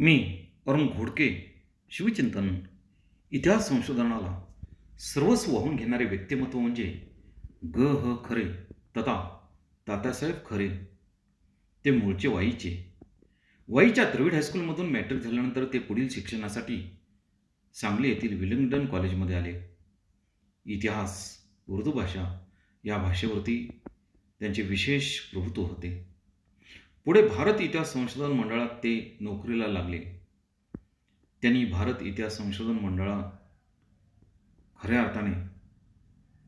मी अरुण घोडके शिवचिंतन इतिहास संशोधनाला सर्वस्व वाहून घेणारे व्यक्तिमत्व म्हणजे ग ह खरे तथा तात्यासाहेब खरे. ते मूळचे वाईचे. वाईच्या द्रविड हायस्कूलमधून मॅट्रिक झाल्यानंतर ते पुढील शिक्षणासाठी सांगली येथील विलिंग्डन कॉलेजमध्ये आले. इतिहास उर्दू भाषा या भाषेवरती त्यांचे विशेष प्रभुत्व होते. पुढे भारत इतिहास संशोधन मंडळात ते नोकरीला लागले. त्यांनी भारत इतिहास संशोधन मंडळात खऱ्या अर्थाने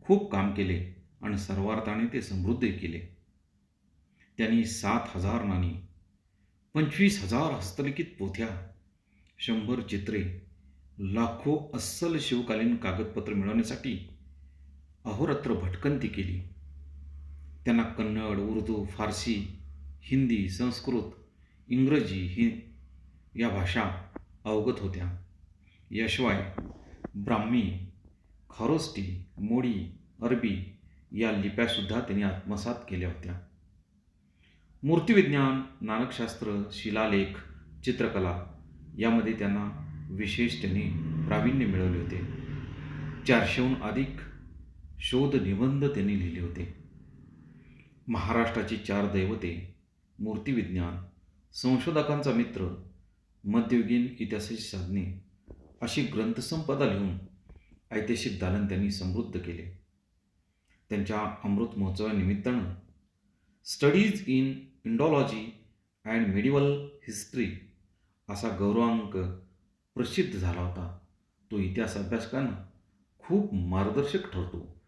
खूप काम केले आणि सर्वार्थाने ते समृद्ध केले. त्यांनी सात हजार नाणी पंचवीस हजार हस्तलिखित पोथ्या शंभर चित्रे लाखो अस्सल शिवकालीन कागदपत्र मिळवण्यासाठी अहोरात्र भटकंती केली. त्यांना कन्नड उर्दू फारसी हिंदी संस्कृत इंग्रजी ही या भाषा अवगत होत्या. याशिवाय ब्राह्मी खारोस्टी मोडी अरबी या लिप्यासुद्धा त्यांनी आत्मसात केल्या होत्या. मूर्तिविज्ञान नानकशास्त्र शिलालेख चित्रकला यामध्ये त्यांना विशेष त्यांनी प्रावीण्य मिळवले होते. चारशेहून अधिक शोध निबंध त्यांनी लिहिले होते. महाराष्ट्राची चार दैवते मूर्तिविज्ञान संशोधकांचा मित्र मध्ययुगीन इतिहासाची साधने अशी ग्रंथसंपदा लिहून ऐतिहासिक दालन त्यांनी समृद्ध केले. त्यांच्या अमृत महोत्सवानिमित्तानं studies in Indology and medieval history असा गौरवांक प्रसिद्ध झाला होता. तो इतिहास अभ्यासकांना खूप मार्गदर्शक ठरतो.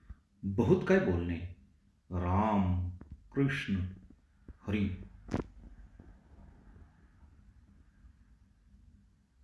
बहुत काय बोलणे. राम कृष्ण हरी